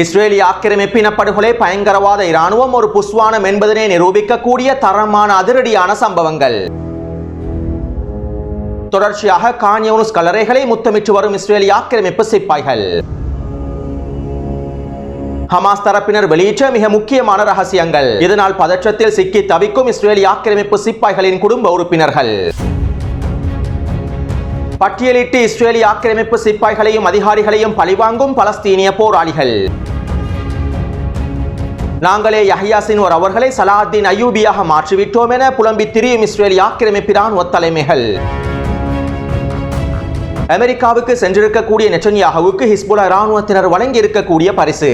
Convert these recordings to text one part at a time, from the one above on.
இஸ்ரேலிய ஆக்கிரமிப்பு படுகொலை பயங்கரவாத இராணுவம் ஒரு புஸ்வானம் என்பதனை நிரூபிக்கக்கூடிய தரமான அதிரடியான சம்பவங்கள். தொடர்ச்சியாக கான்யூனிஸ் கல்லறைகளை முத்தமிட்டு வரும் இஸ்ரேலிய ஆக்கிரமிப்பு சிப்பாய்கள். ஹமாஸ் தரப்பினர் வெளியிட்ட மிக முக்கியமான ரகசியங்கள். இதனால் பதற்றத்தில் சிக்கி தவிக்கும் இஸ்ரேலிய ஆக்கிரமிப்பு சிப்பாய்களின் குடும்ப உறுப்பினர்கள். பட்டியலிட்டு இஸ்ரேலிய ஆக்கிரமிப்பு சிப்பாய்களையும் அதிகாரிகளையும் பழிவாங்கும் பலஸ்தீனிய போராளிகள். நாங்களே யஹ்யா ஒரு அவர்களை சலாஹின் அயூபியாக மாற்றிவிட்டோம் என புலம்பி திரியும் இஸ்ரேலிய ஆக்கிரமிப்பு ராணுவ தலைமைகள். அமெரிக்காவுக்கு சென்றிருக்கக்கூடிய நெச்சன்யாகவுக்கு ஹிஸ்புல்லா இராணுவத்தினர் வழங்கி இருக்கக்கூடிய பரிசு.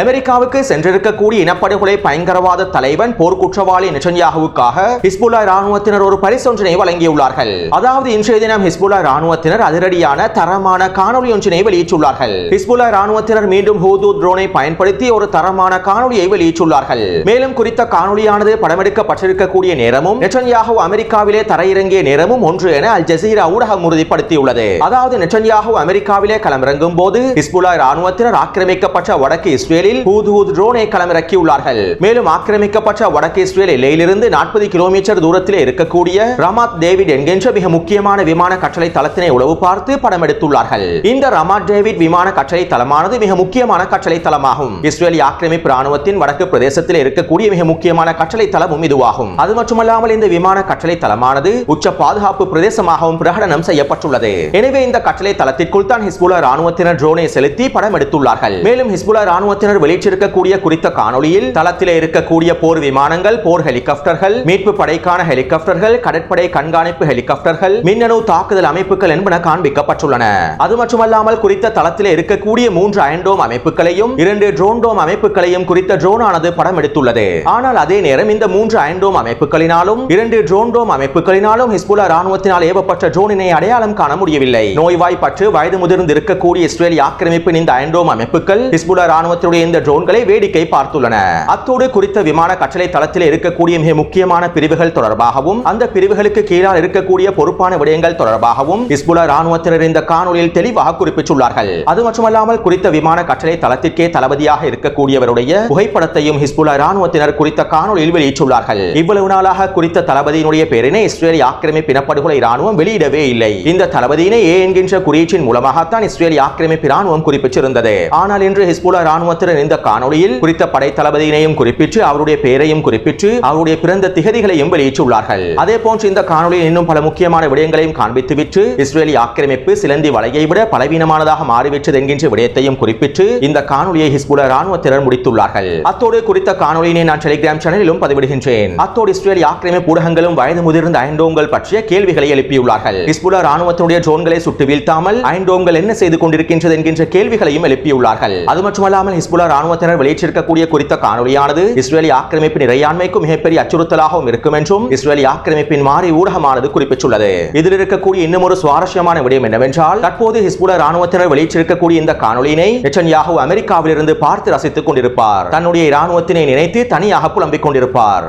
அமெரிக்காவுக்கு சென்றிருக்கக்கூடிய இனப்படுகொலை பயங்கரவாத தலைவன் போர்க்குற்றவாளி நெச்சன்யாகுவுக்காக ஹிஸ்புல்லா ராணுவத்தினர் ஒரு பரிசொன்றினை வழங்கியுள்ளார்கள். அதாவது இன்றைய தினம் ஹிஸ்புல்லா ராணுவத்தினர் அதிரடியான தரமான காணொலி ஒன்றினை வெளியிட்டுள்ளார்கள். ஹிஸ்புல்லா ராணுவத்தினர் மீண்டும் ஹூது ட்ரோனை பயன்படுத்தி ஒரு தரமான காணொலியை வெளியிட்டுள்ளார்கள். மேலும் குறித்த காணொலியானது படமெடுக்கப்பட்டிருக்கக்கூடிய நேரமும் நெச்சன்யாகு அமெரிக்காவிலே தரையிறங்கிய நேரமும் ஒன்று என அல் ஜசீரா ஊடகம் உறுதிப்படுத்தியுள்ளது. அதாவது நெச்சன்யாகு அமெரிக்காவிலே களமிறங்கும் போது ஹிஸ்புல்லா ராணுவத்தினர் ஆக்கிரமிக்கப்பட்ட வடக்கு இஸ்ரேலில் ஹூத் ட்ரோனை களமிறக்கியுள்ளார்கள். மேலும் ஆக்கிரமிக்கப்பட்ட வடக்கு இஸ்ரேல் எல்லையிலிருந்து நாற்பது கிலோமீட்டர் தூரத்திலே இருக்கக்கூடிய ரமாத் டேவிட் என்கின்ற மிக முக்கியமான விமான கட்டளை தளத்தினை உளவு பார்த்து படம் எடுத்துள்ளார்கள் இந்த ரமாத் டேவிட் விமான கட்டளை தளமானது மிக முக்கியமான கட்டளை தளமாகும். இஸ்ரேலிய ஆக்கிரமிப்பு ராணுவத்தின் வடக்கு பிரதேசத்தில் இருக்கக்கூடிய மிக முக்கியமான கட்டளை தளமும் இதுவாகும். அது மட்டுமல்லாமல் இந்த விமான கட்டளை தளமானது உச்ச பாதுகாப்பு பிரதேசமாகவும் பிரகடனம் செய்யப்பட்டுள்ளது. எனவே இந்த கட்டளை தளத்திற்குள் தான் ஹிஸ்புல்லா ராணுவத்தினர் ட்ரோனை செலுத்தி படம் எடுத்துள்ளார்கள் மேலும் ஹிஸ்புல்லா ராணுவத்தினர் வெளியிட்டிருக்கக்கூடிய குறித்த காணொளியில் தளத்திலே இருக்கக்கூடிய போர் விமானங்கள் போர் ஹெலிகாப்டர்கள் மீட்பு படைக்கான ஹெலிகாப்டர்கள் கடற்படை கண்காணிப்பு ஹெலிகாப்டர்கள் மின்னணு தாக்குதல் அமைப்புகள் என்பன காண்பிக்கப்பட்டுள்ளன. அது மட்டுமல்லாமல் குறித்த தளத்திலே இருக்கக்கூடிய மூன்று அயன்டோம் அமைப்புகளையும் இரண்டு ட்ரோன்டோம் அமைப்புகளையும் குறித்த ட்ரோன் ஆனது படம் எடுத்துள்ளது. ஆனால் அதே நேரம் இந்த மூன்று அயன்டோம் அமைப்புகளினாலும் இரண்டு ட்ரோன் டோம் அமைப்புகளினாலும் ஹிஸ்புல்லா ராணுவத்தினால் ஏவப்பட்ட ட்ரோனினை அடையாளம் காண முடியவில்லை. நோய்வாய்ப்பற்று வயது முதிர்ந்து இருக்கக்கூடிய இஸ்ரேலிய ஆக்கிரமிப்பின் இந்த அயன்டோம் அமைப்புகள் ஹிஸ்புல்லா ராணுவத்தினுடைய இந்த ட்ரோன்களை வேடிக்கை பார்த்துள்ளன. அத்தோடு குறித்த விமான கட்டளை தளத்தில் இருக்கக்கூடிய மிக முக்கியமான பிரிவுகள் தொடர்பாகவும் அந்த பிரிவுகளுக்கு கீழால் இருக்கக்கூடிய பொறுப்பான விடயங்கள் தொடர்பாகவும் ஹிஸ்புல்லா ராணுவத்தினர் இந்த காணொலியில் தெளிவாக குறிப்பிட்டுள்ளார்கள். அது மட்டுமல்லாமல் குறித்த விமான கட்டளை தளத்திற்கே தளபதியாக இருக்கக்கூடியவருடைய புகைப்படத்தையும் ஹிஸ்புல்லா ராணுவத்தினர் குறித்த காணொலியில் வெளியிட்டுள்ளார்கள். இவ்வளவு நாளாக குறித்த தளபதியினுடைய பெயரினை இஸ்ரேலிய ஆக்கிரமிப்பு இனப்படுகொலை ராணுவம் வெளியிடவே இல்லை. இந்த தளபதியினை ஏ என்கின்ற குறியீட்டின் மூலமாகத்தான் இஸ்ரேலிய ஆக்கிரமிப்பு ராணுவம் குறிப்பிட்டிருந்தது. ஆனால் இன்று ஹிஸ்புல்லா ராணுவத்தினர் இந்த காணொலியில் குறித்த படைத்தளபதியினையும் குறிப்பிட்டு அவருடைய பெயரையும் குறிப்பிட்டு அவருடைய பிறந்த திகதிகளையும் வெளியிட்டுள்ளார்கள். அதே போன்று இந்த காணொலியில் இன்னும் பல முக்கியமான விடயங்களையும் காண்பித்துவிட்டு இஸ்ரேலி ஆக்கிரமிப்பு சிலந்தி வலையை விட பலவீனமானதாக மாறிவிட்டது என்கின்ற விடயத்தையும் குறிப்பிட்டு இந்த காணொலியை ஹிஸ்புல ராணுவத்தினர் முடித்துள்ளார்கள். அத்தோடு குறித்த காணொலியினை நான் டெலிகிராம் சேனலிலும் பதிவிடுகின்றேன். அத்தோடு இஸ்ரேலி ஆக்கிரமிப்பு ஊடகங்களும் வயது முதிர்ந்த ஐண்டோங்கள் பற்றிய கேள்விகளை எழுப்பியுள்ளார்கள். ஹிஸ்புல்லா ராணுவத்தினுடைய ட்ரோன்களை சுட்டு வீழ்த்தாமல் ஐண்டோங்கள் என்ன செய்து கொண்டிருக்கின்றது என்கின்ற கேள்விகளையும் எழுப்பியுள்ளார்கள். அது மட்டுமல்லாமல் ஹிஸ்புல்லா ராணுவத்தினர் வெளியிட்டிருக்கக்கூடிய குறித்த காணொலியானது இஸ்ரேலி ஆக்கிரமிப்பின் இறையாண்மைக்கும் மிகப்பெரிய அச்சுறுத்தலாகவும் இருக்கும் என்றும் இஸ்ரேலி ஆக்கிரமிப்பின் மாறி ஊடகமானது குறிப்பிட்டுள்ளது. இதில் இருக்கக்கூடிய இன்னும் ஒரு சுவாரஸ்யமான விடயம் என்னவென்றால் தற்போது ஹிஸ்புல்லா ராணுவத்தினர் வெளியிட்டிருக்கக்கூடிய இந்த காணொலியினை நெச்சன்யாகு அமெரிக்காவிலிருந்து பார்த்து ரசித்துக் கொண்டிருப்பார். தன்னுடைய ராணுவத்தினை நினைத்து தனியாக புலம்பிக் கொண்டிருப்பார்.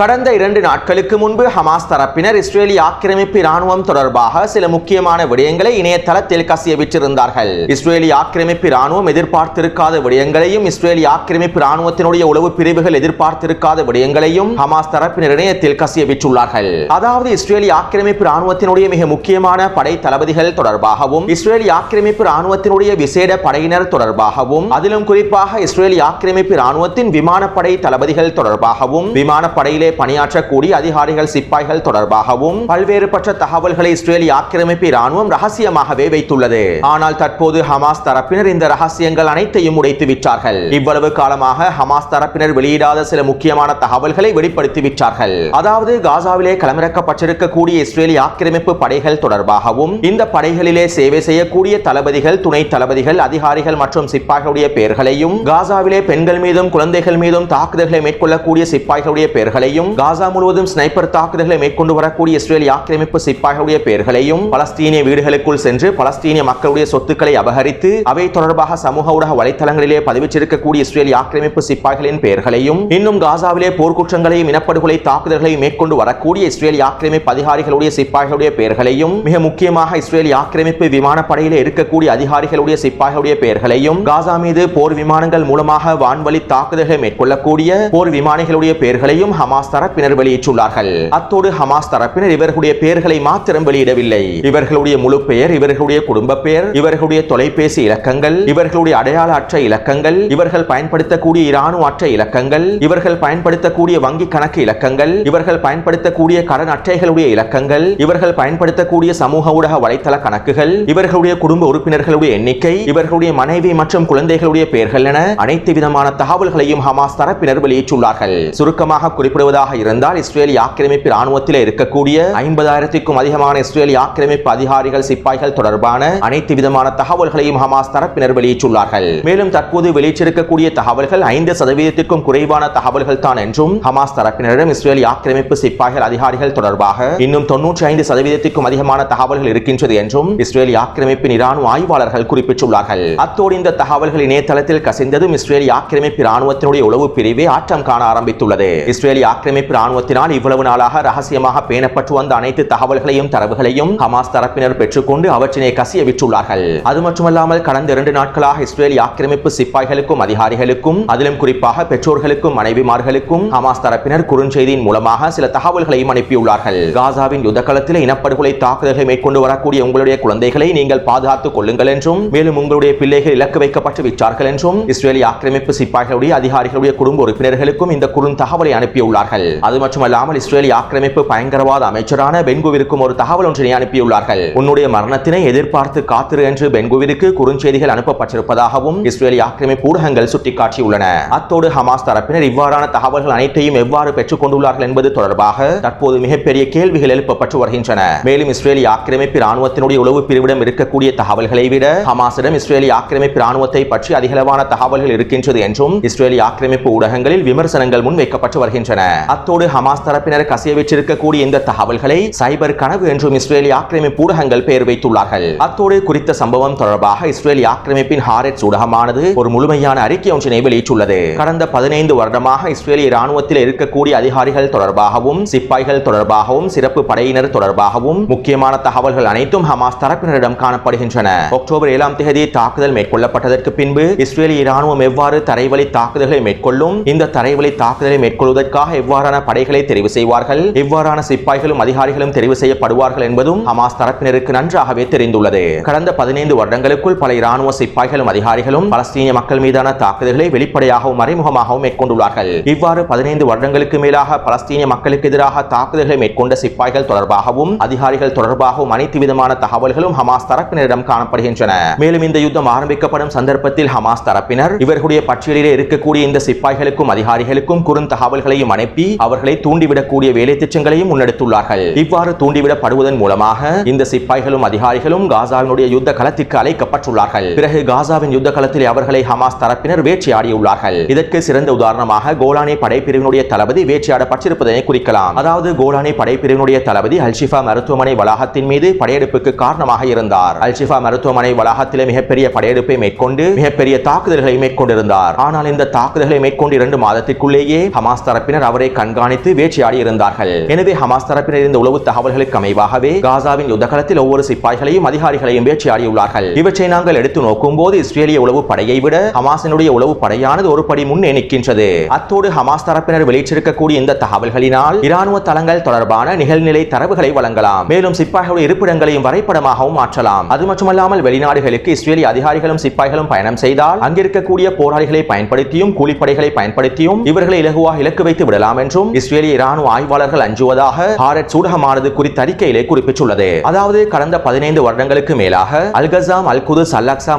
கடந்த இரண்டு நாட்களுக்கு முன்பு ஹமாஸ் தரப்பினர் இஸ்ரேலிய ஆக்கிரமிப்பு இராணுவம் தொடர்பாக சில முக்கியமான விடயங்களை இணையதளத்தில் கசிய விட்டிருந்தார்கள். இஸ்ரேலிய ஆக்கிரமிப்பு இராணுவம் எதிர்பார்த்திருக்காத விடயங்களையும் இஸ்ரேலிய ஆக்கிரமிப்பு இராணுவத்தினுடைய உளவு பிரிவுகள் எதிர்பார்த்திருக்காத விடயங்களையும் ஹமாஸ் தரப்பினர் இணையத்தில் கசிய விட்டுள்ளார்கள். அதாவது இஸ்ரேலிய ஆக்கிரமிப்பு இராணுவத்தினுடைய மிக முக்கியமான படை தளபதிகள் தொடர்பாகவும் இஸ்ரேலிய ஆக்கிரமிப்பு இராணுவத்தினுடைய விசேட படையினர் தொடர்பாகவும் அதிலும் குறிப்பாக இஸ்ரேலிய ஆக்கிரமிப்பு இராணுவத்தின் விமானப்படை தளபதிகள் தொடர்பாகவும் விமானப்படையில் பணியிலே பணியாற்றக்கூடிய அதிகாரிகள் சிப்பாய்கள் தொடர்பாகவும் பல்வேறுபட்ட தகவல்களை இஸ்ரேலிய ஆக்கிரமிப்பு இராணுவம் ரகசியமாகவே வைத்துள்ளது. ஆனால் தற்போது ஹமாஸ் தரப்பினர் இந்த ரகசியங்கள் அனைத்தையும் உடைத்து விட்டார்கள். இவ்வளவு காலமாக ஹமாஸ் தரப்பினர் வெளியிடாத சில முக்கியமான தகவல்களை வெளிப்படுத்தி விட்டார்கள். அதாவது காசாவிலே களமிறக்கப்பட்டிருக்கக்கூடிய இஸ்ரேலிய ஆக்கிரமிப்பு படைகள் தொடர்பாகவும் இந்த படைகளிலே சேவை செய்யக்கூடிய தளபதிகள் துணை தளபதிகள் அதிகாரிகள் மற்றும் சிப்பாய்களுடைய பெயர்களையும் காசாவிலே பெண்கள் மீதும் குழந்தைகள் மீதும் தாக்குதல்களை மேற்கொள்ளக்கூடிய சிப்பாய்களுடைய பெயர்களையும் பெயர்களையும் காசா முழுவதும் ஸ்னைப்பர் தாக்குதல்களை மேற்கொண்டு வரக்கூடிய இஸ்ரேலிய ஆக்கிரமிப்பு சிப்பாய்களுடைய பெயர்களையும் பலஸ்தீனிய வீடுகளுக்குள் சென்று பலஸ்தீனிய மக்களுடைய சொத்துக்களை அபகரித்து அவை தொடர்பாக சமூக ஊடக வலைத்தளங்களிலே பதிவிச்சிருக்கக்கூடிய இஸ்ரேலிய ஆக்கிரமிப்பு சிப்பாய்களின் பெயர்களையும் இன்னும் காசாவிலே போர்க்குற்றங்களையும் இனப்படுகொலை தாக்குதல்களையும் மேற்கொண்டு வரக்கூடிய இஸ்ரேலிய ஆக்கிரமிப்பு அதிகாரிகளுடைய சிப்பாய்களுடைய பெயர்களையும் மிக முக்கியமாக இஸ்ரேலிய ஆக்கிரமிப்பு விமானப்படையிலே இருக்கக்கூடிய அதிகாரிகளுடைய சிப்பாய்களுடைய பெயர்களையும் காசா மீது போர் விமானங்கள் மூலமாக வான்வழி தாக்குதல்களை மேற்கொள்ளக்கூடிய போர் விமானிகளுடைய பெயர்களையும் ஹமாஸ் தரப்பினர் வெளியிட்டுள்ளார்கள். அத்தோடு ஹமாஸ் தரப்பினர் இவர்களுடைய பெயர்களை மாத்திரம் வெளியிடவில்லை. இவர்களுடைய முழு பெயர் இவர்களுடைய குடும்ப பெயர் இவர்களுடைய தொலைபேசி இலக்கங்கள் இவர்களுடைய அடையாள அற்ற இலக்கங்கள் இவர்கள் பயன்படுத்தக்கூடிய இராணுவ அற்ற இலக்கங்கள் இவர்கள் பயன்படுத்தக்கூடிய வங்கி கணக்கு இலக்கங்கள் இவர்கள் பயன்படுத்தக்கூடிய கடன் அட்டைகளுடைய இலக்கங்கள் இவர்கள் பயன்படுத்தக்கூடிய சமூக ஊடக வலைத்தள கணக்குகள் இவர்களுடைய குடும்ப உறுப்பினர்களுடைய எண்ணிக்கை இவர்களுடைய மனைவி மற்றும் குழந்தைகளுடைய பெயர்கள் என அனைத்து விதமான தகவல்களையும் ஹமாஸ் தரப்பினர் வெளியிட்டுள்ளார்கள். சுருக்கமாக குறிப்பிடுவதாக இருந்தால் இஸ்ரேலிய ஆக்கிரமிப்பு ராணுவத்தில் இருக்கக்கூடிய ஐம்பதாயிரத்திற்கும் அதிகமான இஸ்ரேலிய ஆக்கிரமிப்பு அதிகாரிகள் சிப்பாய்கள் தொடர்பான அனைத்து விதமான தகவல்களையும் ஹமாஸ் தரப்பினர் வெளியிட்டுள்ளார்கள். மேலும் தற்போது வெளியிட்டிருக்கக்கூடிய தகவல்கள் ஐந்து சதவீதத்திற்கும் குறைவான தகவல்கள் தான் என்றும் ஹமாஸ் தரப்பினரிடம் இஸ்ரேலிய ஆக்கிரமிப்பு சிப்பாய்கள் அதிகாரிகள் தொடர்பாக இன்னும் தொன்னூற்றி ஐந்து சதவீதத்திற்கும் அதிகமான தகவல்கள் இருக்கின்றது என்றும் இஸ்ரேலிய ஆக்கிரமிப்பின் இராணுவ ஆய்வாளர்கள் குறிப்பிட்டுள்ளார்கள். அத்தோடு இந்த தகவல்கள் இணையதளத்தில் கசிந்ததும் இஸ்ரேலிய ஆக்கிரமிப்பு ராணுவத்தினுடைய உளவு பிரிவே ஆற்றம் காண ஆரம்பித்துள்ளது. இஸ்ரேலிய ஆக்கிரமிப்பு ராணுவத்தினால் இவ்வளவு நாளாக ரகசியமாக பேணப்பட்டு வந்த அனைத்து தகவல்களையும் தரவுகளையும் ஹமாஸ் தரப்பினர் பெற்றுக்கொண்டு அவற்றினை கசிய விட்டுள்ளார்கள் அது மட்டுமல்லாமல் கடந்த இரண்டு நாட்களாக இஸ்ரேலிய ஆக்கிரமிப்பு சிப்பாய்களுக்கும் அதிகாரிகளுக்கும் அதிலும் குறிப்பாக பெற்றோர்களுக்கும் மனைவிமார்களுக்கும் ஹமாஸ் தரப்பினர் குறுஞ்செய்தியின் மூலமாக சில தகவல்களையும் அனுப்பியுள்ளார்கள். காசாவின் யுத்த களத்தில் இனப்படுகொலை தாக்குதல்களை மேற்கொண்டு வரக்கூடிய உங்களுடைய குழந்தைகளை நீங்கள் பாதுகாத்துக் கொள்ளுங்கள் என்றும் மேலும் உங்களுடைய பிள்ளைகள் இலக்கு வைக்கப்பட்டு விட்டார்கள் என்றும் இஸ்ரேலிய ஆக்கிரமிப்பு சிப்பாய்களுடைய அதிகாரிகளுடைய குடும்ப உறுப்பினர்களுக்கும் இந்த குறுந்தகவலை அனுப்பியுள்ளார்கள். அது மட்டுமல்லாமல் இஸ்ரேலிய ஆக்கிரமிப்பு பயங்கரவாத அமைச்சரான பென்குவிற்கும் ஒரு தகவல் ஒன்றினை அனுப்பியுள்ளார்கள். உன்னுடைய மரணத்தினை எதிர்பார்த்து காத்திரு என்று பென்குவிற்கு குறுஞ்செய்திகள் அனுப்பப்பட்டிருப்பதாகவும் இஸ்ரேலிய ஆக்கிரமிப்பு ஊடகங்கள் சுட்டிக்காட்டியுள்ளன. அத்தோடு ஹமாஸ் தரப்பினர் இவ்வாறான தகவல்கள் அனைத்தையும் எவ்வாறு பெற்றுக் கொண்டுள்ளார்கள் என்பது தொடர்பாக தற்போது மிகப்பெரிய கேள்விகள் எழுப்பப்பட்டு வருகின்றன. மேலும் இஸ்ரேலிய ஆக்கிரமிப்பு ராணுவத்தினுடைய உளவு பிரிவிடம் இருக்கக்கூடிய தகவல்களை விட ஹமாஸிடம் இஸ்ரேலிய ஆக்கிரமிப்பு ராணுவத்தை பற்றி அதிகளவான தகவல்கள் இருக்கின்றது என்றும் இஸ்ரேலிய ஆக்கிரமிப்பு ஊடகங்களில் விமர்சனங்கள் முன்வைக்கப்பட்டு வருகின்றன. அத்தோடு ஹமாஸ் தரப்பினர் கசியவிற்றிருக்கக்கூடிய இந்த தகவல்களை சைபர் கனவு என்றும் இஸ்ரேலிய ஆக்கிரமிப்பு ஊடகங்கள் பெயர் வைத்துள்ளார்கள். அத்தோடு குறித்த சம்பவம் தொடர்பாக இஸ்ரேலிய ஆக்கிரமிப்பின் ஹாரெட்ஸ் ஊடகமானது ஒரு முழுமையான அறிக்கை ஒன்றினை வெளியிட்டுள்ளது. கடந்த பதினைந்து வருடமாக இஸ்ரேலிய ராணுவத்தில் இருக்கக்கூடிய அதிகாரிகள் தொடர்பாகவும் சிப்பாய்கள் தொடர்பாகவும் சிறப்பு படையினர் தொடர்பாகவும் முக்கியமான தகவல்கள் அனைத்தும் ஹமாஸ் தரப்பினரிடம் காணப்படுகின்றன. அக்டோபர் ஏழாம் தேதி தாக்குதல் மேற்கொள்ளப்பட்டதற்கு பின்பு இஸ்ரேலிய ராணுவம் எவ்வாறு தரைவழி தாக்குதல்களை மேற்கொள்ளும் இந்த தரைவழி தாக்குதலை மேற்கொள்வதற்காக எவ்வாறான படைகளை தெரிவு செய்வார்கள். எவ்வாறான சிப்பாய்களும் அதிகாரிகளும் தெரிவு செய்யப்படுவார்கள் என்பதும் ஹமாஸ் தரப்பினருக்கு நன்றாகவே தெரிந்துள்ளது. கடந்த பதினைந்து வருடங்களுக்குள் பல இராணுவ சிப்பாய்களும் அதிகாரிகளும் பலஸ்தீனிய மக்கள் மீதான தாக்குதல்களை வெளிப்படையாகவும் மறைமுகமாகவும் மேற்கொண்டுள்ளார்கள். இவ்வாறு பதினைந்து வருடங்களுக்கு மேலாக பலஸ்தீனிய மக்களுக்கு எதிராக தாக்குதல்களை மேற்கொண்ட சிப்பாய்கள் தொடர்பாகவும் அதிகாரிகள் தொடர்பாகவும் அனைத்து விதமான தகவல்களும் ஹமாஸ் தரப்பினரிடம் காணப்படுகின்றன. மேலும் இந்த யுத்தம் ஆரம்பிக்கப்படும் சந்தர்ப்பத்தில் ஹமாஸ் தரப்பினர் இவர்களுடைய பட்டியலிலே இருக்கக்கூடிய இந்த சிப்பாய்களுக்கும் அதிகாரிகளுக்கும் குறுந்தகவல்களையும் அனுப்பி அவர்களை தூண்டிவிடக்கூடிய வேலை திட்டங்களையும் முன்னெடுத்துள்ளார்கள். இவ்வாறு தூண்டிவிடப்படுவதன் மூலமாக இந்த சிப்பாய்களும் அதிகாரிகளும் காசாவினுடைய யுத்த களத்திற்கு அழைக்கப்பட்டுள்ளார்கள். பிறகு காசாவின் யுத்த களத்தில் அவர்களை ஹமாஸ் தரப்பினர் வேட்டையாடியுள்ளார்கள். இதற்கு சிறந்த உதாரணமாக கோலானி படைப்பிரிவினுடைய தளபதி வேட்டையாடப்பட்டிருப்பதை குறிக்கலாம். அதாவது கோலானி படைப்பிரிவினுடைய தளபதி அல்ஷிஃபா மருத்துவமனை வளாகத்தின் மீது படையெடுப்புக்கு காரணமாக இருந்தார். அல்ஷிஃபா மருத்துவமனை வளாகத்திலே மிகப்பெரிய படையெடுப்பை மேற்கொண்டு மிகப்பெரிய தாக்குதல்களை மேற்கொண்டிருந்தார். ஆனால் இந்த தாக்குதல்களை மேற்கொண்டு இரண்டு மாதத்திற்குள்ளேயே ஹமாஸ் தரப்பினர் அவரை அவரை கண்காணித்து வேட்டையாடி இருந்தார்கள். எனவே ஹமாஸ் தரப்பினர் இருந்த உளவு தகவல்களுக்கு அமைவாகவே காசாவின் யுத்தகலத்தில் ஒவ்வொரு சிப்பாய்களையும் அதிகாரிகளையும் வேட்டையாடியுள்ளார்கள் இவற்றை நாங்கள் எடுத்து நோக்கும் போது இஸ்ரேலிய உளவு படையை விட ஹமாசினுடைய உளவு படையானது ஒரு படி முன்னே நிற்கின்றது. அத்தோடு ஹமாஸ் தரப்பினர் வெளியிட்டிருக்கக்கூடிய இந்த தகவல்களினால் இராணுவ தளங்கள் தொடர்பான நிகழ்நிலை தரவுகளை வழங்கலாம். மேலும் சிப்பாய்களுடைய இருப்பிடங்களையும் வரைபடமாகவும் மாற்றலாம். அது மட்டுமல்லாமல் வெளிநாடுகளுக்கு இஸ்ரேலிய அதிகாரிகளும் சிப்பாய்களும் பயணம் செய்தால் அங்கிருக்கக்கூடிய போராளிகளை பயன்படுத்தியும் கூலிப்படைகளை பயன்படுத்தியும் இவர்களை இலகுவாக இலக்கு வைத்து விடலாம். என்றும் இஸ்ரேலிய இராணுவ ஆய்வாளர்கள் அஞ்சுவதாக ஹாரட் சூடகமானது குறித்த அறிக்கையிலே குறிப்பிட்டுள்ளது. அதாவது கடந்த பதினைந்து வருடங்களுக்கு மேலாக அல்கசாம் அல் குதுஸ்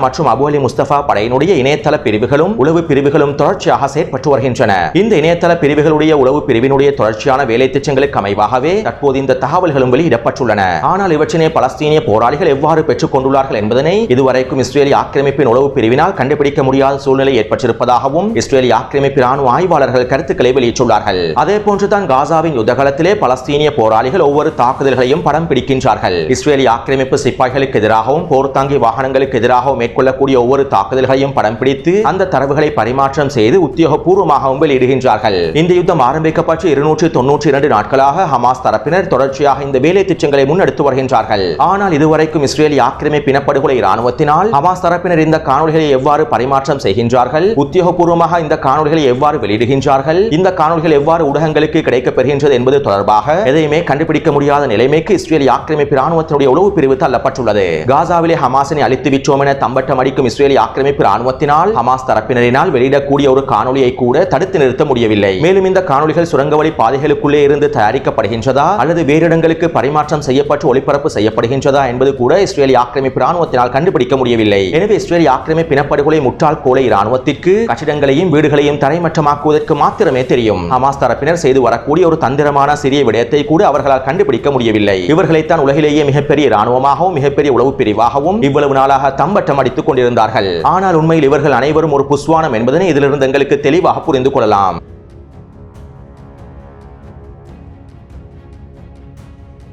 மற்றும் அபு அலி முஸ்தபா படையினுடைய இணையதள பிரிவுகளும் உளவு பிரிவுகளும் தொடர்ச்சியாக செயற்பட்டு வருகின்றன. இந்த இணையதள பிரிவுகளுடைய உளவு பிரிவினுடைய தொடர்ச்சியான வேலை திட்டங்களுக்கு அமைவாகவே தற்போது இந்த தகவல்களும் வெளியிடப்பட்டுள்ளன. ஆனால் இவற்றினை பலஸ்தீனிய போராளிகள் எவ்வாறு பெற்றுக் கொண்டுள்ளார்கள் என்பதனை இதுவரைக்கும் இஸ்ரேலிய ஆக்கிரமிப்பின் உளவு பிரிவினால் கண்டுபிடிக்க முடியாத சூழ்நிலை ஏற்பட்டிருப்பதாகவும் இஸ்ரேலிய ஆக்கிரமிப்பு ராணுவ ஆய்வாளர்கள் கருத்துக்களை வெளியிட்டுள்ளார்கள். அதே போன்றுதான் காசாவின் யுத்தகலத்திலே பலஸ்தீனிய போராளிகள் ஒவ்வொரு தாக்குதல்களையும் படம் பிடிக்கின்றார்கள். இஸ்ரேலி ஆக்கிரமிப்பு சிப்பாய்களுக்கு எதிராகவும் போர்த்தாங்கி வாகனங்களுக்கு எதிராகவும் மேற்கொள்ளக்கூடிய ஒவ்வொரு தாக்குதல்களையும் படம் பிடித்து அந்த தரவுகளை பரிமாற்றம் செய்து உத்தியோகபூர்வமாகவும் வெளியிடுகின்றார்கள் இந்த யுத்தம் ஆரம்பிக்கப்பட்டு இருநூற்றி தொன்னூற்றி இரண்டு நாட்களாக ஹமாஸ் தரப்பினர் தொடர்ச்சியாக இந்த வேலை திட்டங்களை முன்னெடுத்து வருகின்றார்கள். ஆனால் இதுவரைக்கும் இஸ்ரேலி ஆக்கிரமிப்பு இனப்படுகொலை இராணுவத்தினால் ஹமாஸ் தரப்பினர் இந்த காணொலிகளை எவ்வாறு பரிமாற்றம் செய்கின்றார்கள் உத்தியோகபூர்வமாக இந்த காணொலிகளை எவ்வாறு வெளியிடுகின்றார்கள் இந்த காணொலிகள் எவ்வாறு எவ்வாறு ஊடகங்களுக்கு கிடைக்கப்பெறுகின்றது என்பது தொடர்பாக எதையுமே கண்டுபிடிக்க முடியாத நிலைமைக்கு இஸ்ரேலி ஆக்கிரமிப்பு ராணுவத்தினுடைய உளவு பிரிவு தள்ளப்பட்டுள்ளது. காசாவிலே ஹமாஸினை அழித்து விட்டோம் என தம்பட்டம் அடிக்கும் இஸ்ரேலி ஆக்கிரமிப்பு ராணுவத்தினால் ஹமாஸ் தரப்பினரினால் வெளியிடக்கூடிய ஒரு காணொலியை கூட தடுத்து நிறுத்த முடியவில்லை. மேலும் இந்த காணொலிகள் சுரங்க வழி பாதைகளுக்குள்ளே இருந்து தயாரிக்கப்படுகின்றதா அல்லது வேறு இடங்களுக்கு பரிமாற்றம் செய்யப்பட்டு ஒளிபரப்பு செய்யப்படுகின்றதா என்பது கூட இஸ்ரேலி ஆக்கிரமிப்பு ராணுவத்தினால் கண்டுபிடிக்க முடியவில்லை. எனவே இஸ்ரேலி ஆக்கிரமிப்பு இனப்படுகொலை முட்டாள் கோலை ராணுவத்திற்கு கட்டிடங்களையும் வீடுகளையும் தரைமட்டமாக்குவதற்கு மாத்திரமே தெரியும். ஹமாஸ் தரப்பினர் செய்து வரக்கூடிய ஒரு தந்திரமான சிறிய விடயத்தை கூட அவர்களால் கண்டுபிடிக்க முடியவில்லை. இவர்களைத்தான் உலகிலேயே மிகப்பெரிய ராணுவமாகவும் மிகப்பெரிய உளவு பிரிவாகவும் இவ்வளவு நாளாக தம்பட்டம் அடித்துக் கொண்டிருந்தார்கள். ஆனால் உண்மையில் இவர்கள் அனைவரும் ஒரு புஸ்வானம் என்பதனை இதிலிருந்து எங்களுக்கு தெளிவாக புரிந்து கொள்ளலாம்.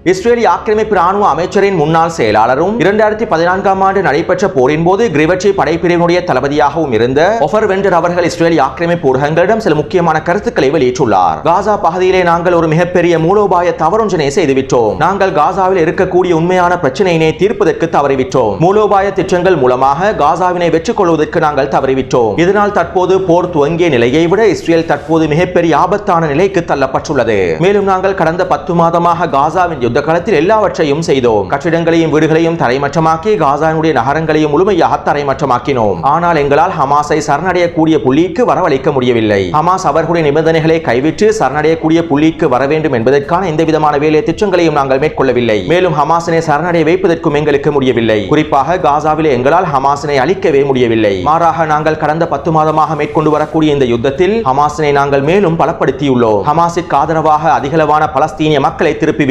இஸ்ரேலி ஆக்கிரமிப்பு ராணுவ அமைச்சரின் முன்னாள் செயலாளரும் இரண்டாயிரத்தி பதினான்காம் ஆண்டு நடைபெற்ற போரின் போது கிரிவட்சி படைப்பிரிவினுடைய தளபதியாகவும் இருந்த ஒஃபர் வெண்டர் அவர்கள் இஸ்ரேலி ஆக்கிரமிப்பு ஊடகங்களிடம் சில முக்கியமான கருத்துக்களை வெளியிட்டுள்ளார். காசா பகுதியிலே நாங்கள் ஒரு மிகப்பெரிய மூலோபாய தவறொன்றினை செய்துவிட்டோம். நாங்கள் காசாவில் இருக்கக்கூடிய உண்மையான பிரச்சனையினை தீர்ப்பதற்கு தவறிவிட்டோம். மூலோபாய திட்டங்கள் மூலமாக காசாவினை வெற்றி கொள்வதற்கு நாங்கள் தவறிவிட்டோம். இதனால் தற்போது போர் துவங்கிய நிலையை விட இஸ்ரேல் தற்போது மிகப்பெரிய ஆபத்தான நிலைக்கு தள்ளப்பட்டுள்ளது. மேலும் நாங்கள் கடந்த பத்து மாதமாக காசாவின் யுத்த காலத்தில் எல்லாவற்றையும் செய்தோம். கட்டிடங்களையும் வீடுகளையும் தரைமற்றமாக்கி காசானுடைய நகரங்களையும் முழுமையாக தரைமற்றமாக்கினோம் ஆனால் எங்களால் ஹமாஸை சரணடையக்கூடிய புள்ளிக்கு வரவழைக்க முடியவில்லை. ஹமாஸ் அவர்களுடைய நிபந்தனைகளை கைவிட்டு சரணடையக்கூடிய புள்ளிக்கு வர வேண்டும் என்பதற்கான எந்த விதமான வேலை திட்டங்களையும் நாங்கள் மேற்கொள்ளவில்லை. மேலும் ஹமாஸினை சரணடைய வைப்பதற்கும் எங்களுக்கு முடியவில்லை. குறிப்பாக காசாவில் எங்களால் ஹமாஸினை அழிக்கவே முடியவில்லை. மாறாக நாங்கள் கடந்த பத்து மாதமாக மேற்கொண்டு வரக்கூடிய இந்த யுத்தத்தில் ஹமாஸினை நாங்கள் மேலும் பலப்படுத்தியுள்ளோம். ஹமாஸிற்கு ஆதரவாக அதிகளவான பலஸ்தீனிய மக்களை திருப்பி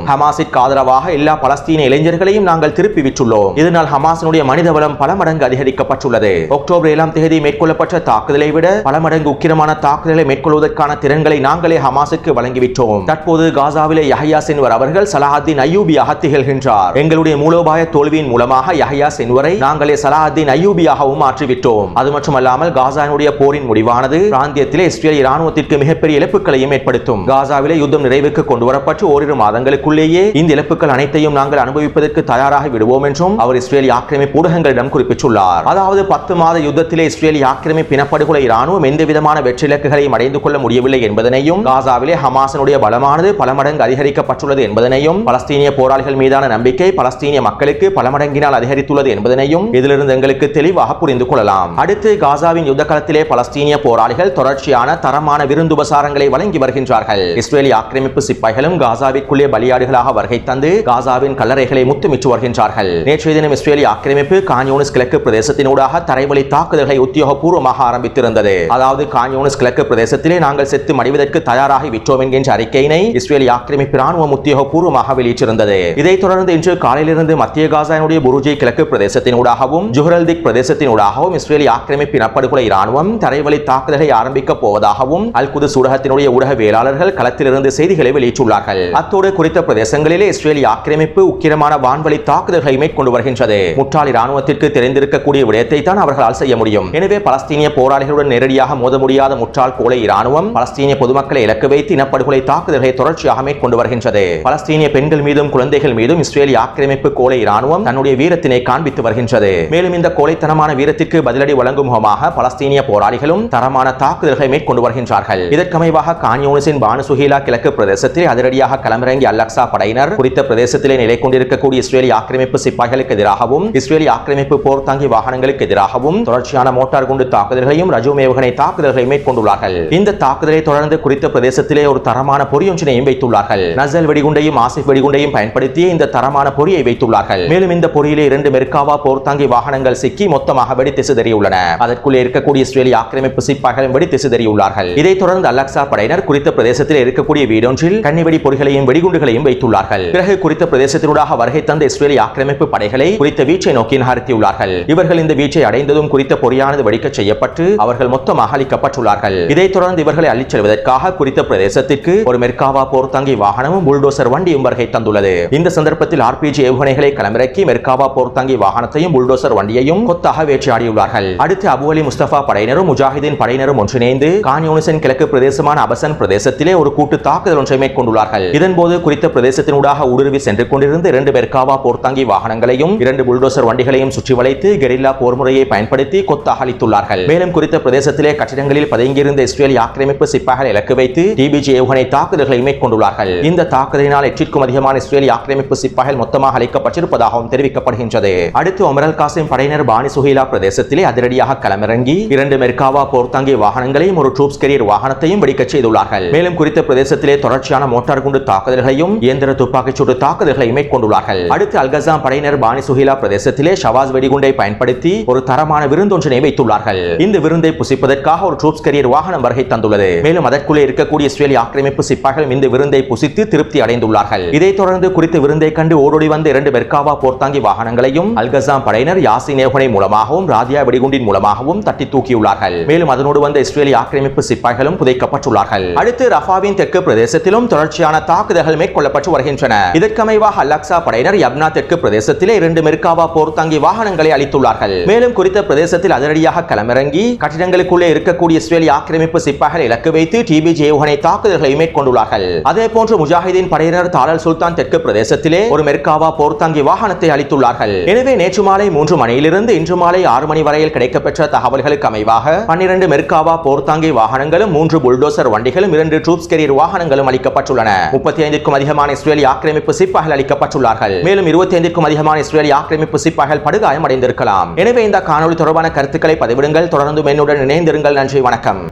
விட்டுள்ளோம் ஹமாஸிற்கு ஆதரவாக எல்லா பலஸ்தீன இளைஞர்களையும் நாங்கள் திருப்பி விட்டுள்ளோம் இதனால் ஹமாஸினுடைய மனித வளம் பல மடங்கு அதிகரிக்கப்பட்டுள்ளது. அக்டோபர் ஏழாம் தேதி மேற்கொள்ளப்பட்ட தாக்குதலை விட பல மடங்கு உக்கிரமான தாக்குதலை மேற்கொள்வதற்கான திறன்களை நாங்களே ஹமாஸுக்கு வழங்கிவிட்டோம். தற்போது காசாவிலே யஹ்யா சென்வர் அவர்கள் சலாஹத்தின் ஐயூபியாக திகழ்கின்றார். எங்களுடைய மூலோபாய தோல்வியின் மூலமாக யஹ்யா சென்வரை நாங்களே சலாஹத்தின் ஐயூபியாகவும் மாற்றிவிட்டோம். அது மட்டுமல்லாமல் காசானுடைய போரின் முடிவானது பிராந்தியத்திலே இஸ்ரேல் இராணுவத்திற்கு மிகப்பெரிய இழப்புகளையும் ஏற்படுத்தும். காசாவிலே யுத்தம் நிறைவுக்கு கொண்டு வரப்பட்டு ஓரிரு மாதங்களுக்கு நாட்களுக்குள்ளேயே இந்த இழப்புகள் அனைத்தையும் நாங்கள் அனுபவிப்பதற்கு தயாராக விடுவோம் என்றும் அவர் இஸ்ரேலி ஆக்கிரமிப்பு ஊடகங்களிடம் குறிப்பிட்டுள்ளார். அதாவது பத்து மாத யுத்தத்திலே இஸ்ரேலி ஆக்கிரமிப்பு இனப்படுகொலை இராணுவம் எந்த விதமான வெற்றி இலக்குகளையும் அடைந்து கொள்ள முடியவில்லை என்பதனையும் காசாவிலே ஹமாசனுடைய பலமானது பல மடங்கு அதிகரிக்கப்பட்டுள்ளது என்பதனையும் பலஸ்தீனிய போராளிகள் மீதான நம்பிக்கை பலஸ்தீனிய மக்களுக்கு பல மடங்கினால் அதிகரித்துள்ளது என்பதனையும் இதிலிருந்து எங்களுக்கு தெளிவாக புரிந்து கொள்ளலாம். அடுத்து காசாவின் யுத்த காலத்திலே பலஸ்தீனிய போராளிகள் தொடர்ச்சியான தரமான விருந்துபசாரங்களை வழங்கி வருகின்றார்கள். இஸ்ரேலி ஆக்கிரமிப்பு சிப்பாய்களும் காசாவிற்குள்ளே அதிகாரிகளாக வருகை தந்து காசாவின் கல்லறைகளை முத்துமிட்டு வருகின்றார்கள். நேற்றைய தினம் இஸ்ரேலி ஆக்கிரமிப்பு கான்யூனிஸ் கிழக்கு பிரதேசத்தினூடாக தரைவழி தாக்குதல்களை உத்தியோகபூர்வமாக ஆரம்பித்திருந்தது. அதாவது கான்யூனிஸ் கிழக்கு பிரதேசத்திலே நாங்கள் செத்து மடிவதற்கு தயாராகி விட்டோம் என்கின்ற அறிக்கையினை இஸ்ரேலி ஆக்கிரமிப்பு ராணுவம் உத்தியோகபூர்வமாக வெளியிட்டிருந்தது. இதைத் தொடர்ந்து இன்று காலையிலிருந்து மத்திய காசாவினுடைய புருஜி கிழக்கு பிரதேசத்தினூடாகவும் ஜுஹரல்திக் பிரதேசத்தினூடாகவும் இஸ்ரேலி ஆக்கிரமிப்பு இனப்படுகொலை ராணுவம் தரைவழி தாக்குதலை ஆரம்பிக்கப் போவதாகவும் அல் குது ஊடகத்தினுடைய ஊடகவியலாளர்கள் களத்திலிருந்து செய்திகளை வெளியிட்டுள்ளார்கள். அத்தோடு குறித்த பிரதேசங்களிலே இஸ்ரேலிய ஆக்கிரமிப்பு உக்கிரமான வான்வழி தாக்குதல்களை மேற்கொண்டு வருகின்றது. முற்றாளி ராணுவத்திற்கு தெரிந்திருக்கக்கூடிய விடயத்தை தான் அவர்களால் செய்ய முடியும். எனவே பலஸ்தீனிய போராளிகளுடன் நேரடியாக மோத முடியாத முற்றால் கோலை இராணுவம் பலஸ்தீனிய பொதுமக்களை இலக்கு வைத்து இனப்படுகொலை தாக்குதல்களை தொடர்ச்சியாக மேற்கொண்டு வருகின்றது. பலஸ்தீனிய பெண்கள் மீதும் குழந்தைகள் மீதும் இஸ்ரேலிய ஆக்கிரமிப்பு கோலை இராணுவம் தன்னுடைய வீரத்தினை காண்பித்து வருகின்றது. மேலும் இந்த கோழைத்தனமான வீரத்திற்கு பதிலடி வழங்கும் முகமாக பலஸ்தீனிய போராளிகளும் தரமான தாக்குதல்களை மேற்கொண்டு வருகின்றார்கள். இதற்கமைவாக கான்யூனிஸின் பானு சுஹீலா கிழக்கு பிரதேசத்தில் அதிரடியாக களமிறங்கி அல்லக்சா காசா படையினர். குறித்த பிரதேசத்திலே நிலை கொண்டிருக்கக்கூடிய இஸ்ரேலி ஆக்கிரமிப்பு சிப்பாய்களுக்கு எதிராகவும் இஸ்ரேலி ஆக்கிரமிப்பு போர் தாங்கி வாகனங்களுக்கு எதிராகவும் தொடர்ச்சியான மோட்டார் குண்டு தாக்குதல்களையும் ரஜூம் ஏவுகணை தாக்குதல்களையும் மேற்கொண்டுள்ளார்கள். இந்த தாக்குதலை தொடர்ந்து குறித்த பிரதேசத்திலே ஒரு தரமான பொறியொன்றினையும் வைத்துள்ளார்கள். நசல் வெடிகுண்டையும் ஆசிப் வெடிகுண்டையும் பயன்படுத்தி இந்த தரமான பொறியை வைத்துள்ளார்கள். மேலும் இந்த பொறியிலே இரண்டு மெர்காவா போர் தாங்கி வாகனங்கள் சிக்கி மொத்தமாக வெடித்து சிதறியுள்ளன. அதற்குள்ளே இருக்கக்கூடிய இஸ்ரேலி ஆக்கிரமிப்பு சிப்பாய்களும் வெடித்து சிதறியுள்ளார்கள். இதைத் தொடர்ந்து அலக்சா படையினர் குறித்த பிரதேசத்தில் இருக்கக்கூடிய வீடொன்றில் கன்னிவெடி பொறிகளையும் வெடிகுண்டுகளையும் வைத்துள்ளார்கள். பிறகு குறித்த பிரதேசத்தினூடாக வருகை தந்த இஸ்ரேலிய ஆக்கிரமிப்பு படைகளை குறித்த வீச்சை நோக்கி நகர்த்தியுள்ளார்கள். இவர்கள் இந்த வீச்சை அடைந்ததும் குறித்த பொறியானது வெடிக்கச் செய்யப்பட்டு அவர்கள் மொத்தமாக அளிக்கப்பட்டுள்ளார்கள் இதைத் தொடர்ந்து இவர்களை அள்ளிச் செல்வதற்காக குறித்த பிரதேசத்திற்கு ஒரு மெர்காவா போர் தங்கி வாகனமும் புல்டோசர் வண்டியும் வருகை தந்துள்ளது. இந்த சந்தர்ப்பத்தில் ஆர்பிஜி ஏவுகணைகளை களமிறக்கி மெர்காவா போர் தங்கி வாகனத்தையும் புல்டோசர் வண்டியையும் கொத்தாக வேட்டையாடியுள்ளார்கள் அடுத்து அபு அலி முஸ்தபா படையினரும் முஜாஹிதீன் படையினரும் ஒன்றிணைந்து கான்யூனிசன் கிழக்கு பிரதேசமான அபசன் பிரதேசத்திலே ஒரு கூட்டு தாக்குதல் ஒன்றை மேற்கொண்டுள்ளார்கள். இதன்போது குறித்த பிரதேசத்தினூடாக ஊடுருவி சென்று கொண்டிருந்த இரண்டு பெர்காவா போர்த்தாங்கி வாகனங்களையும் இரண்டு புல்டோசர் வண்டிகளையும் சுற்றி வளைத்து கெரில்லா போர் முறையை பயன்படுத்தி கொத்தாக அளித்துள்ளார்கள் மேலும் குறித்த பிரதேசத்திலே கட்டிடங்களில் பதுங்கியிருந்த இஸ்ரேலிய ஆக்கிரமிப்பு சிப்பாய்களை இலக்கு வைத்து டிபிஜி ஏவுகணை தாக்குதல்களை மேற்கொண்டுள்ளார்கள். இந்த தாக்குதலினால் எட்டிற்கும் அதிகமான இஸ்ரேலிய ஆக்கிரமிப்பு சிப்பாய்கள் மொத்தமாக அளிக்கப்பட்டிருப்பதாகவும் தெரிவிக்கப்படுகின்றது. அடுத்து ஒமரல் காசிம் படையினர் பானி சுஹீலா பிரதேசத்திலே அதிரடியாக களமிறங்கி இரண்டு மெர்காவா போர்த்தாங்கி வாகனங்களையும் ஒரு ட்ரூப்ஸ் கெரியர் வாகனத்தையும் வெடிக்கச் செய்துள்ளார்கள். மேலும் குறித்த பிரதேசத்திலே தொடர்ச்சியான மோட்டார் குண்டு தாக்குதல்களையும் இயந்திர துப்பாக்கிச் சூடு தாக்குதல்களையும் மேற்கொண்டுள்ளார்கள். அடுத்து அல்கசாம் படையினர் பானி சுஹிலா பிரதேசத்திலே ஷவாஸ் வெடிகுண்டை பயன்படுத்தி ஒரு தரமான விருந்தொன்றினை வைத்துள்ளார்கள். இந்த விருந்தை புசிப்பதற்காக ஒரு ட்ரூப்ஸ் கரியர் வாகனம் வருகை தந்துள்ளது. மேலும் அதற்குள்ளே இருக்கக்கூடிய இஸ்ரேலிய ஆக்கிரமிப்பு சிப்பாய்களும் இந்த விருந்தை புசித்து திருப்தி அடைந்துள்ளார்கள். இதைத் தொடர்ந்து குறித்த விருந்தை கண்டு ஓடோடி வந்த இரண்டு பெர்காவா போர்த்தாங்கி வாகனங்களையும் அல்கசாம் படையினர் யாசின் ஏவுகணை மூலமாகவும் ராதியா வெடிகுண்டின் மூலமாகவும் தட்டி தூக்கியுள்ளார்கள். மேலும் அதனோடு வந்த இஸ்ரேலிய ஆக்கிரமிப்பு சிப்பாய்களும் புதைக்கப்பட்டுள்ளார்கள். அடுத்து ரஃபாவின் தெற்கு பிரதேசத்திலும் தொடர்ச்சியான தாக்குதல்கள் மேற்கொள்ள மேற்கொள்ளப்பட்டு வருகின்றன. இதற்கமைவாக அலக்சா படையினர் யப்னா தெற்கு பிரதேசத்திலே இரண்டு மெர்காவா போர்த்தாங்கி வாகனங்களை அளித்துள்ளார்கள். மேலும் குறித்த பிரதேசத்தில் அதிரடியாக களமிறங்கி கட்டிடங்களுக்குள்ளே இருக்கக்கூடிய இஸ்ரேலி ஆக்கிரமிப்பு சிப்பாய்களை இலக்கு வைத்து டிபி ஜேவுகனை தாக்குதல்களை மேற்கொண்டுள்ளார்கள். அதே போன்று முஜாஹிதீன் படையினர் தாளல் சுல்தான் தெற்கு பிரதேசத்திலே ஒரு மெர்காவா போர்த்தாங்கி வாகனத்தை அளித்துள்ளார்கள். எனவே நேற்று மாலை மூன்று மணியிலிருந்து இன்று மாலை ஆறு மணி வரையில் கிடைக்கப்பெற்ற தகவல்களுக்கு அமைவாக பன்னிரண்டு மெர்காவா போர்த்தாங்கி வாகனங்களும் மூன்று புல்டோசர் வண்டிகளும் இரண்டு ட்ரூப்ஸ் கெரியர் வாகனங்களும் அளிக்கப்பட்டுள்ளன. முப்பத்தி ஐந்துக்கும் ஐந்திற்கும் அதிகமான இஸ்ரேலிய ஆக்கிரமிப்பு சிப்பாய்கள் அளிக்கப்பட்டுள்ளார்கள். மேலும் இருபத்தி ஐந்திற்கும் அதிகமான இஸ்ரேலிய ஆக்கிரமிப்பு சிப்பாய்கள் படுகாயம் அடைந்திருக்கலாம் எனவே இந்த காணொலி தொடர்பான கருத்துக்களை பதிவிடுங்கள். தொடர்ந்து என்னுடன் இணைந்திருங்கள். நன்றி வணக்கம்.